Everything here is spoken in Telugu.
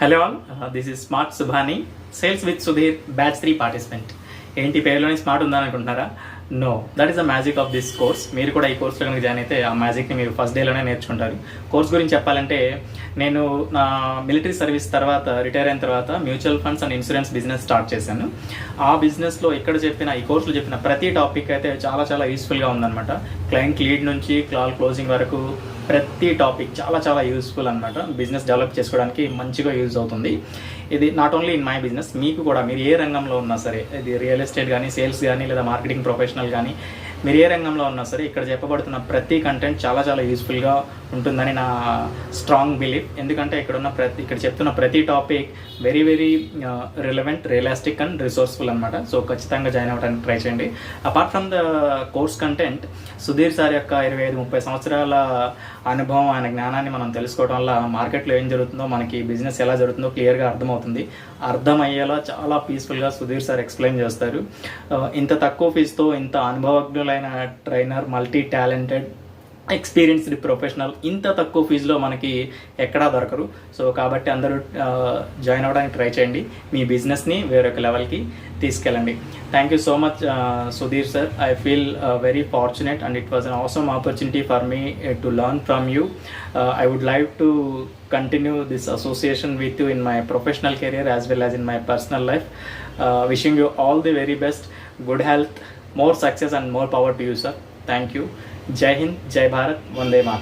Hello all this is smart Subhani sales with Sudhir batch three participant ఏంటి పేరులోనే స్మార్ట్ ఉందనుకుంటున్నారా అనుకుంటున్నారా? No that is the magic of this course మీరు కూడా ఈ కోర్స్లో కనుక జాయిన్ అయితే ఆ మ్యాజిక్ని మీరు ఫస్ట్ డేలోనే నేర్చుకుంటారు. కోర్స్ గురించి చెప్పాలంటే నేను నా మిలిటరీ సర్వీస్ తర్వాత రిటైర్ అయిన తర్వాత mutual funds and insurance business start చేశాను. ఆ బిజినెస్లో ఇక్కడ చెప్పిన ఈ కోర్సులో చెప్పిన ప్రతి టాపిక్ అయితే చాలా చాలా యూస్ఫుల్గా ఉందన్నమాట. క్లయింట్ లీడ్ నుంచి క్లాల్ క్లోజింగ్ వరకు ప్రతి టాపిక్ చాలా చాలా యూస్ఫుల్ అనమాట బిజినెస్ డెవలప్ చేసుకోవడానికి మంచిగా యూజ్ అవుతుంది. ఇది not only in my business మీకు కూడా మీరు ఏ రంగంలో ఉన్నా సరే ఇది రియల్ ఎస్టేట్ కానీ సేల్స్ కానీ లేదా మార్కెటింగ్ ప్రొఫెషనల్ కానీ మీరు ఏ రంగంలో ఉన్నా సరే ఇక్కడ చెప్పబడుతున్న ప్రతి కంటెంట్ చాలా చాలా యూస్ఫుల్గా ఉంటుందని నా స్ట్రాంగ్ బిలీఫ్ ఎందుకంటే ఇక్కడ ఉన్న ప్రతి ఇక్కడ చెప్తున్న ప్రతి topic very very relevant realistic and resourceful అనమాట సో ఖచ్చితంగా జాయిన్ అవ్వడానికి ట్రై చేయండి. Apart from the course content Sudhir sir యొక్క ఇరవై ఐదు ముప్పై సంవత్సరాల అనుభవం ఆయన జ్ఞానాన్ని మనం తెలుసుకోవడం వల్ల మార్కెట్లో ఏం జరుగుతుందో మనకి బిజినెస్ ఎలా జరుగుతుందో క్లియర్గా అర్థమవుతుంది. అర్థమయ్యేలా చాలా పీస్ఫుల్గా సుధీర్ సార్ ఎక్స్ప్లెయిన్ చేస్తారు. Uh, ఇంత తక్కువ ఫీజుతో ఇంత అయిన trainer multi talented experienced professional ఇంత తక్కువ ఫీజులో మనకి ఎక్కడా దొరకరు. సో కాబట్టి అందరూ జాయిన్ అవ్వడానికి ట్రై చేయండి. మీ బిజినెస్ని వేరొక లెవెల్కి తీసుకెళ్ళండి. Thank you so much Sudhir sir I feel very fortunate and it was an awesome opportunity for me to learn from you I would like to continue this association with you in my professional career as well as in my personal life wishing you all the very best good health more success and more power to you sir thank you जय हिंद जय भारत वंदे मात